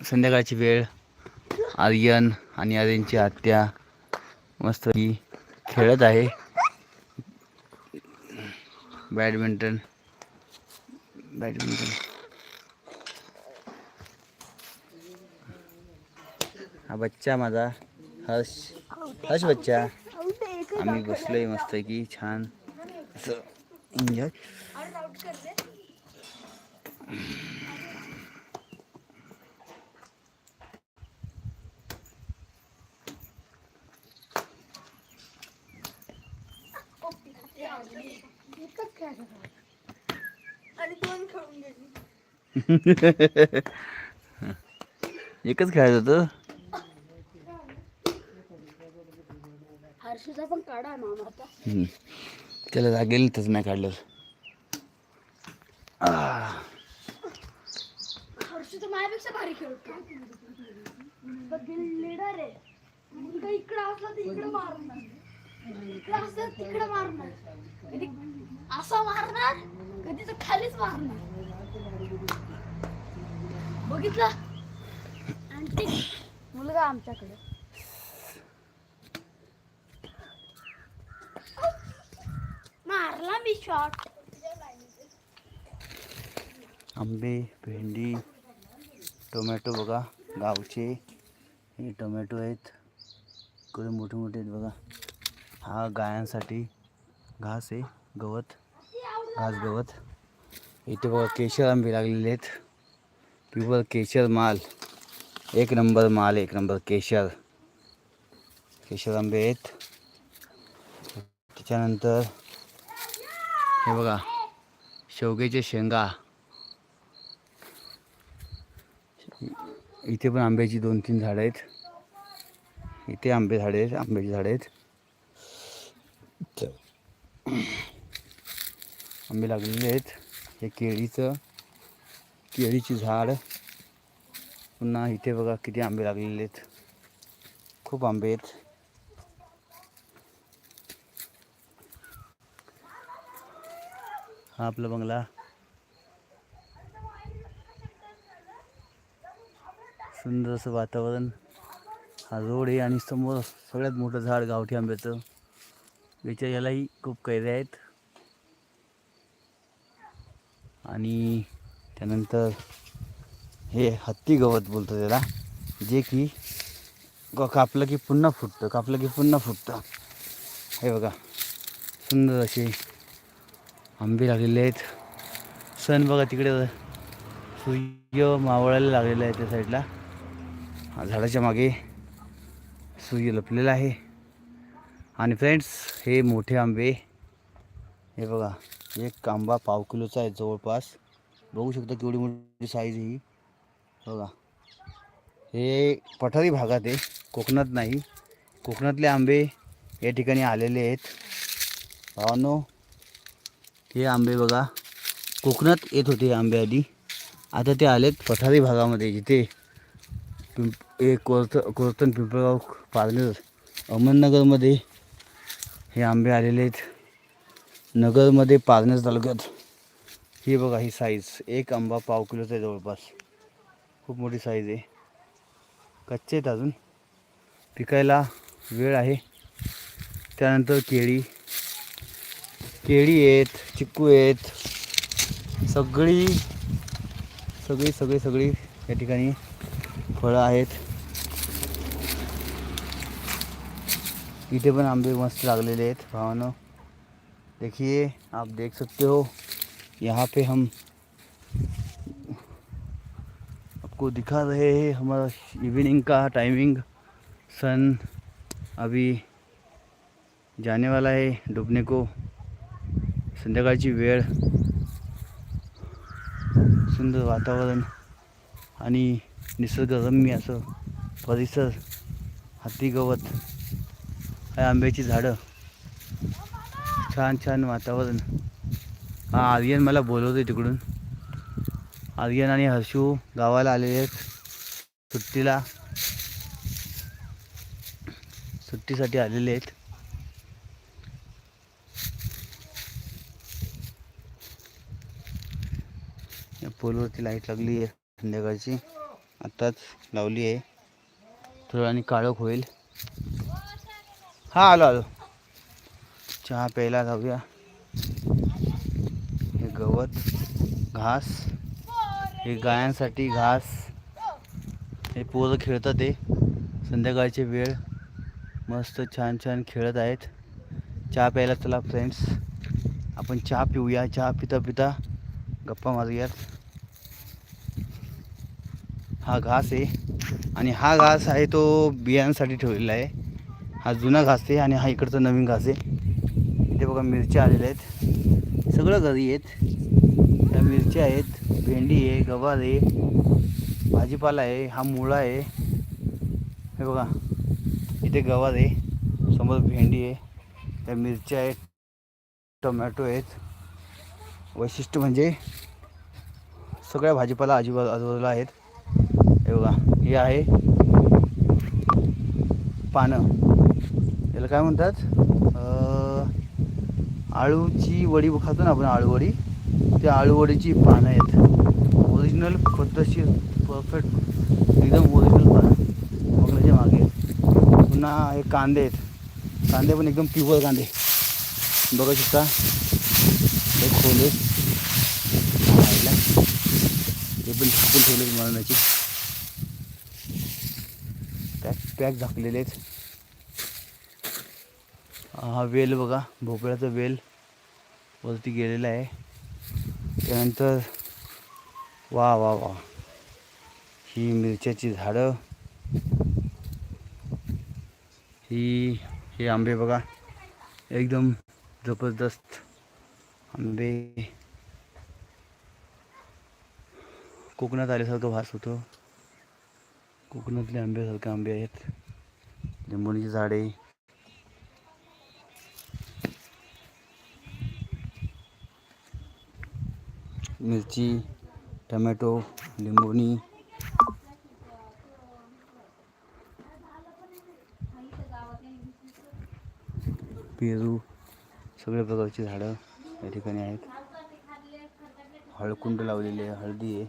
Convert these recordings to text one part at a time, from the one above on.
संध्याकाळची वेळ. आर्यन आणि आर्यनची आत्या मस्त ही खेळत आहे. बॅडमिंटन. बॅडमिंटन. हा बच्चा माझा हर्ष. हर्ष बच्चा. आम्ही बसलोय मस्त की छान. असं. एन्जॉय. आणि दोन खेळून गेली. एकच खेळायचं होतं? हर्षूचा पण काढा हम्म. त्याला लागेल तच नाही काढलं. हर्षू तर माझ्यापेक्षा भारी खेळतो. लिडर आहे. मुलगा इकडं असला तर इकडं मारणार इकडं असला मारणार. कधी मारणार खालीच मारणार. बघितलं? आणि मुलगा आमच्याकडे. मारला मी शॉट आंबे भेंडी टोमॅटो बघा गावचे. हे टोमॅटो आहेत. इकडे मोठे मोठे आहेत बघा. हा गायांसाठी घास आहे गवत घास गवत. इथे बघा केशर आंबे लागलेले आहेत. प्युअर केशर माल. एक नंबर माल एक नंबर केशर. केशर आंबे आहेत. त्याच्यानंतर हे बघा शेवग्याचे शेंगा. इथे पण आंब्याची दोन तीन झाडं आहेत. इथे आंबे झाडे आहेत आंब्याची झाडं आहेत. आंबे लागलेले आहेत. हे केळीचं केळीची झाड. पुन्हा इथे बघा किती आंबे लागलेले आहेत. खूप आंबे आहेत. हा आपला बंगला. सुंदर असं वातावरण. हा रोड आहे आणि समोर सगळ्यात मोठं झाड गावठी आंब्याचं. याच्या यालाही खूप कैद्या आहेत. आणि त्यानंतर हे हत्ती गवत बोलतो त्याला जे की ग- कापलं की पुन्हा फुटतं कापलं की पुन्हा फुटतं. हे बघा सुंदर असे आंबे लागलेले आहेत. सण बघा तिकडे सूर्य मावळायला लागलेला आहे त्या साईडला. झाडाच्या मागे सूर्य लपलेला आहे. आणि फ्रेंड्स हे मोठे आंबे हे बघा एक आंबा पाव किलोचा आहे जवळपास. बघू शकता केवढी मोठी साईज ही. बघा. हे पठारी भागात आहे कोकणात नाही. कोकणातले आंबे या ठिकाणी आलेले आहेत. भावानो हे आंबे बघा कोकणात येत होते आंबे आधी. आता ते आलेत पठारी भागामध्ये जिथे पिंप हे कोरत कोरतन पिंपळगाव पारनेर अहमदनगरमध्ये हे आंबे आलेले आहेत. नगरमध्ये पारनेस तालुक्यात. ही बघा ही साईज एक आंबा पाव किलोचा आहे जवळपास. खूप मोठी साईज आहे. कच्चे आहेत अजून. पिकायला वेळ आहे. त्यानंतर केळी. केळी आहेत चिक्कू आहेत. सगळी सगळी सगळी सगळी या ठिकाणी फळं आहेत. इथे पण आंबे मस्त लागलेले आहेत भावानो। देखिए, आप देख सकते हो, यहाँ पे हम आपको दिखा रहे हैं, हमारा इवनिंग का टाइमिंग सन अभी जाने वाला है डूबने को। संध्याकाळची वेळ, सुंदर वातावरण, आणि निसर्गरम्य असं परिसर हाती गवत आंब्याची झाडं. छान छान वातावरण. हा आर्यन मला बोलवतोय तिकडून. आर्यन आणि हर्षू गावाला आलेले आहेत. सुट्टीला. सुट्टीसाठी आलेले आहेत. या पोलवरती लाइट लागली आहे संध्याकाळची. आत्ताच लावली आहे. थोडं आणि काळोख होईल. हा आलो आलो. चहा प्यायला जाऊया. हे गवत घास हे गायांसाठी घास. हे पोरं खेळतात ते. संध्याकाळची वेळ. मस्त छान छान खेळत आहेत. चहा प्यायला चला फ्रेंड्स आपण चहा पिऊया. चहा पिता पिता गप्पा मारूयात. हा घास आहे. आणि हा घास आहे तो बियांसाठी ठेवलेला आहे. हा जुना घास आहे आणि हा इकडचा नवीन घास आहे. इथे बघा मिरच्या आलेल्या आहेत. सगळं घरी आहेत. त्या मिरच्या आहेत भेंडी आहे गवार आहे भाजीपाला आहे हा मुळा आहे. हे बघा इथे गवार आहे समोर भेंडी आहे त्या मिरच्या आहेत टोमॅटो आहेत. वैशिष्ट्य म्हणजे सगळ्या भाजीपाला आजूबाजू आजूबाजूला आहेत. हे बघा हे आहे पानं. त्याला काय म्हणतात? आळूची वडी खातो ना आपण आळूवडी. त्या आळूवडीची पानं आहेत. ओरिजिनल पद्धतशीर परफेक्ट एकदम ओरिजिनल पानं. बघण्याच्या मागे. पुन्हा हे कांदे आहेत. कांदे पण एकदम प्युअर कांदे. बघू शकता. हे खोले. खायला. हे पण झाकून ठेवले मरणाची पॅक पॅक झाकलेले आहेत. हा वेल बघा भोपळ्याचा वेल वरती गेलेला आहे. त्यानंतर वा वा वा. ही मिरच्याची झाडं. ही हे आंबे बघा. एकदम जबरदस्त आंबे. कोकणात आल्यासारखं भास होतो. कोकणातले आंब्यासारखे आंबे आहेत. लिंबोणीची झाडे. मिरची टमॅटो लिंबोणी पेरू सगळ्या प्रकारची झाडं या ठिकाणी आहेत. हळकुंड लावलेली आहे हळदी आहे.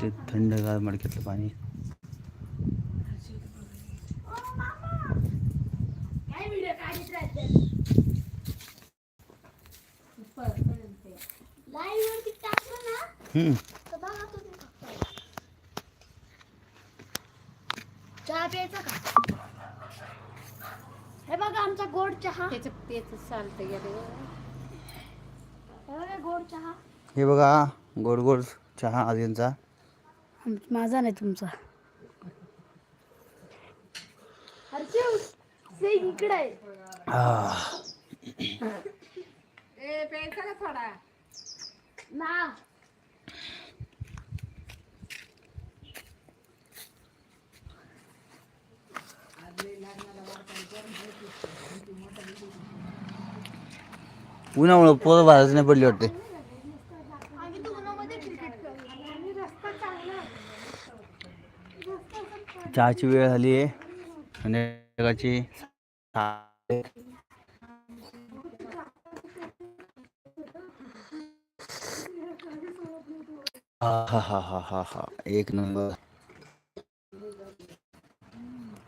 ते थंडगार मडक्यातलं पाणी काय व्हिडिओ काढत राहते लाईव्ह वरती टाकलं ना हम्म. तर बघा तुम्ही फक्त. चहा प्यायचा का हे बघा आमचा गोड चहा हे त्याचं त्याचं चालतं गेलं बघा गोड चहा हे बघा गोड गोड चहा आर्यनचा माझा नाही तुमचा हर्षव से इकडे आहे आह. ए प्यायचा का थोडा ना उन्हामुळं पोरं बाहेरच नाही पडली वाटते. चहाची वेळ झाली आहे. संध्याकाळची. हा हा हा हा हा एक नंबर.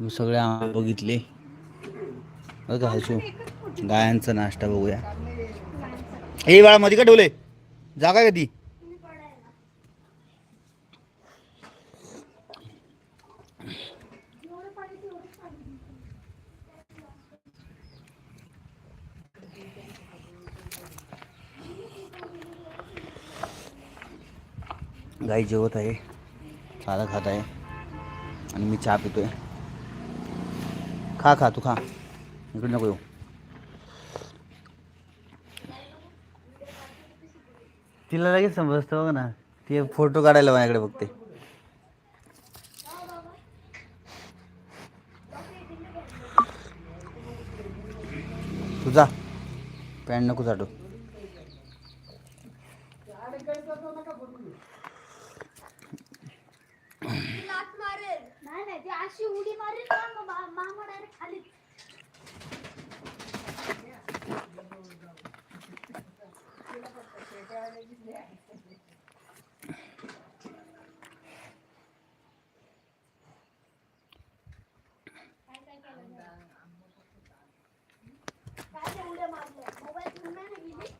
मी सगळे आंबे बघितले. बघा गायांचा नाश्ता बघूया. हे बाळा मध्ये का ठेवले जागा कधी गाई जेवत आहे. चारा खात आहे. आणि मी चहा पितोय. खा खा तू खा. इकडे नको येऊ तिला लगेच समजतं बघ ना. ते फोटो काढायला माझ्याकडे बघते. तुझा पॅन्ट नको चाटू लात मारेल. नाही नाही ती अशी उडी मारेल ना मग मा- मामा डायरेक्ट खाली काय ते उड्या मारल्या मोबाईल घेऊन नाही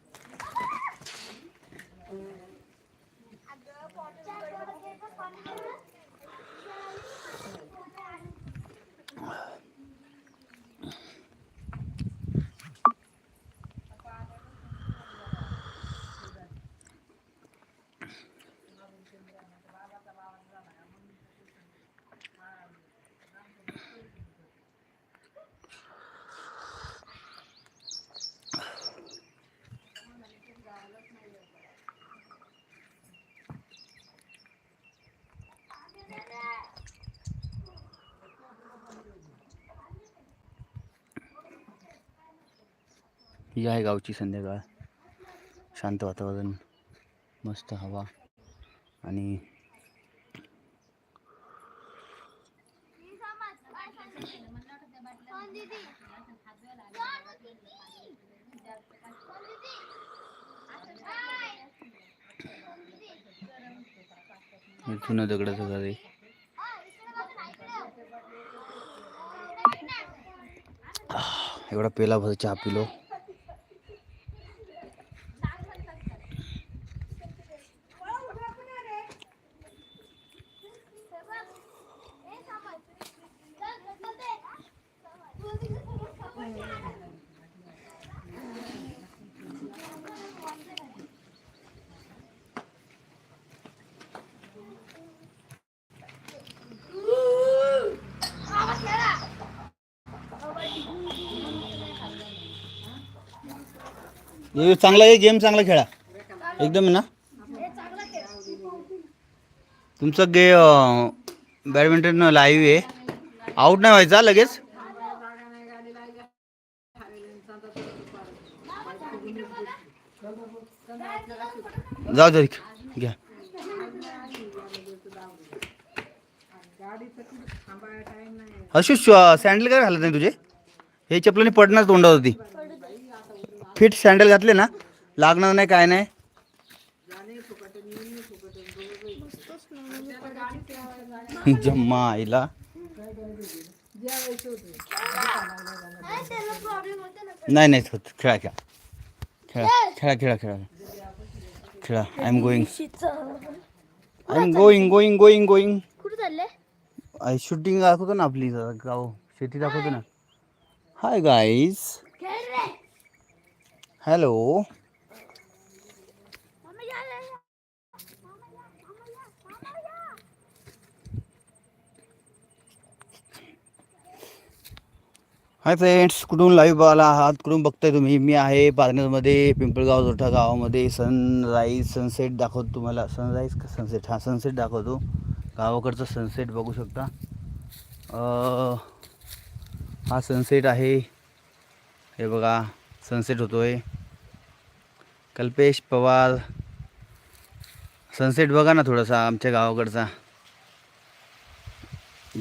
ही आहे गावची संध्याकाळ. शांत वातावरण मस्त हवा आणि हे जुनं दगडाचं घर आहे. एवढा पेला भर चहा पिलो. हे चांगला आहे गेम चांगला खेळा. एकदम ना? तुमचं गे बॅडमिंटन लाईव्ह आहे. आउट नाही व्हायचा लगेच? जाऊ दे घ्या. अशू सँडल काय घालत नाही तुझे? हे चपलाने पडणार तोंडावरती. फिट सँडल घातले ना लागणार नाही काय नाही. जम्मा आईला. नाही नाही होत. खेळा खेळा. खेळा खेळा खेळा खेळा. खेळा. I am going I am going going going going I shooting दाखवतो ना आपली गाव शेती दाखवतो ना. Hi guys hello. Hi friends कुठून लाईव्ह बघायला आहात? कुठून बघताय तुम्ही? मी आहे पारनेरमध्ये पिंपळगाव जोठा गावामध्ये. सनराईज सनसेट दाखवतो तुम्हाला. सनराईज का सनसेट हा सनसेट दाखवतो. गावाकडचं सनसेट बघू शकता. हा सनसेट आहे. हे बघा. सनसेट होतो आहे कल्पेश पवार. सनसेट बघा ना थोडासा आमच्या गावाकडचा.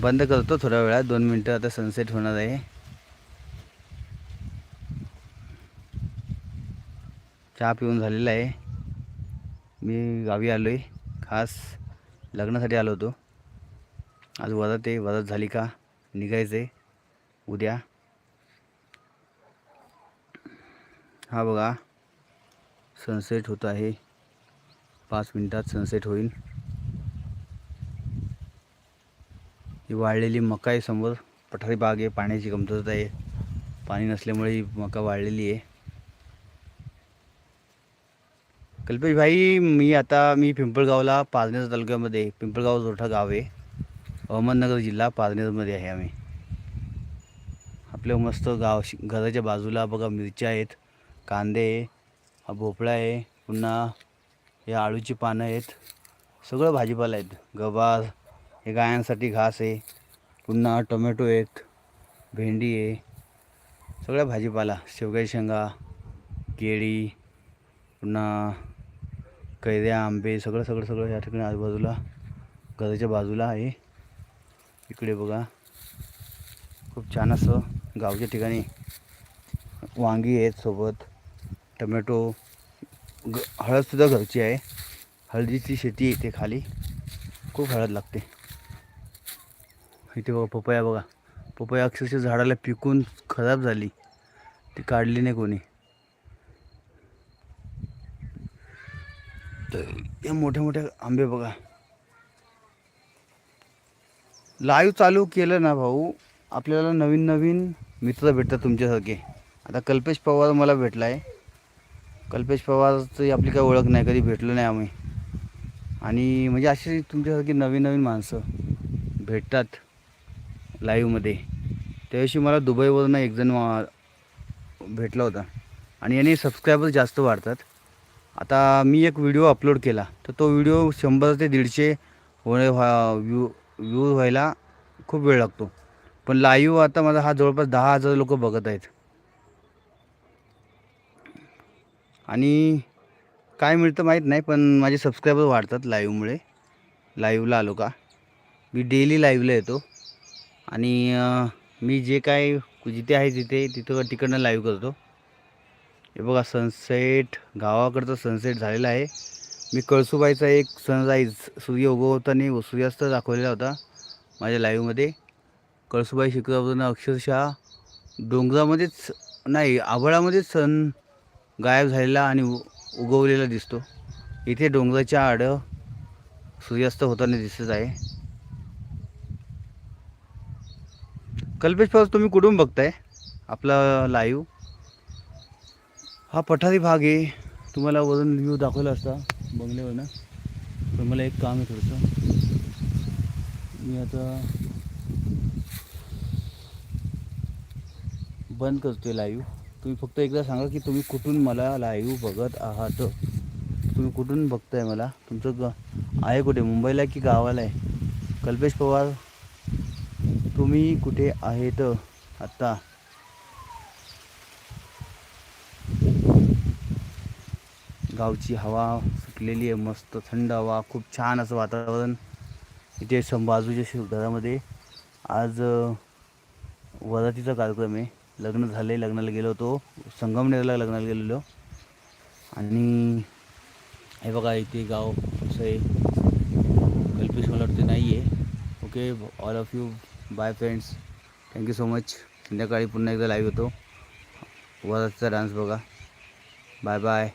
बंद करतो थोड्या वेळात दोन मिनटं आता सनसेट होणार आहे. चहा पिऊन झालेला आहे. मी गावी आलो आहे खास लग्नासाठी आलो होतो. आज वरात आहे वरात झाली का? निघायचं आहे उद्या. हा बघा. सनसेट होत आहे. पाच मिनटात सनसेट होईल. ही वाळलेली मका आहे समोर. पठारी बाग आहे पाण्याची कमतरता आहे. पाणी नसल्यामुळे ही मका वाळलेली आहे. कल्पेश भाई मी आता मी पिंपळगावला पारनेर तालुक्यामध्ये पिंपळगाव जोठा गाव आहे. अहमदनगर जिल्हा पारनेरमध्ये आहे आम्ही. आपलं मस्त गाव घराच्या बाजूला बघा मिरच्या आहेत. कांदे आहे हा भोपळा आहे पुन्हा हे आळूची पानं आहेत. सगळं भाजीपाला आहेत. गवार हे गायांसाठी घास आहे. पुन्हा टोमॅटो आहेत भेंडी आहे. सगळ्या भाजीपाला शेवग्याची शेंगा केळी पुन्हा कैऱ्या आंबे सगळं सगळं सगळं या ठिकाणी आजूबाजूला घराच्या बाजूला आहे. इकडे बघा. खूप छान असं गावच्या ठिकाणी वांगी आहेत सोबत. टमॅटो ग हळदसुद्धा घरची आहे. हळदीची शेती आहे इथे खाली. खूप हळद लागते. इथे बघा पपया बघा. पपया अक्षरशः झाडाला पिकून खराब झाली. ती काढली नाही कोणी. तर हे मोठे मोठे आंबे बघा. लाईव्ह चालू केलं ना भाऊ? आपल्याला नवीन नवीन मित्र भेटतात तुमच्यासारखे. आता कल्पेश पवार मला भेटला आहे कल्पेश पवारची आपली काही ओळख नाही कधी भेटलो नाही आम्ही. आणि म्हणजे अशी तुमच्यासारखी नवीन नवीन माणसं भेटतात लाईव्हमध्ये त्याविषयी मला दुबईवरून एक जण भेटला होता. आणि याने सबस्क्रायबर जास्त वाढतात. आता मी एक व्हिडिओ अपलोड केला. तर तो व्हिडिओ शंभर ते दीडशे होणे व्हा व्यू व्यू व्हायला खूप वेळ लागतो. पण लाईव्ह आता माझा हा जवळपास दहा हजार लोक बघत आहेत. आणि काय मिळतं माहीत नाही पण माझे सबस्क्रायबर वाढतात लाईव्हमुळे लाईव्हला आलो का? मी डेली लाईव्हला येतो. आणि मी जे काय जिथे आहे तिथे तिथं तिकडनं लाईव्ह करतो. हे बघा सनसेट गावाकडचा सनसेट झालेला आहे. मी कळसुबाईचा एक सनराईज सूर्य उगवताना व सूर्यास्त दाखवलेला होता माझ्या लाईव्हमध्ये कळसुबाई शिखरावरून अक्षरशः डोंगरामध्येच नाही आभाळामध्येच सन गायब झालेला आणि उ उगवलेला दिसतो. इथे डोंगराच्या आडं सूर्यास्त होताना दिसत आहे. कल्पेश पाऊस तुम्ही कुठून बघताय? आपला लाईव्ह हा पठारी भाग आहे. तुम्हाला वरून व्ह्यू दाखवला असता बंगल्यावर ना. पण मला एक काम आहे थोडंसं. मी आता बंद करतोय लाईव्ह तुम्ही फक्त एकदा सांगा की तुम्ही कुठून मला लाईव्ह बघत आहात? तुम्ही कुठून बघताय मला? तुमचं ग आहे कुठे? मुंबईला आहे की गावाला आहे? कल्पेश पवार तुम्ही कुठे आहेत आत्ता गावची हवा सुटलेली आहे मस्त थंड हवा खूप छान असं वातावरण. इथे सं बाजूच्या घरामध्ये. आज वरातीचा कार्यक्रम आहे. लग्न झालं आहे लग्नाला गेलो होतो. संगमनेरला लग्नाला गेलेलो. आणि हे बघा इथे गाव असं आहे. कल्पेश मला वाटते नाही आहे okay all of you bye friends thank you so much संध्याकाळी पुन्हा एकदा लाईव्ह होतो. वरातीचा डान्स बघा. Bye bye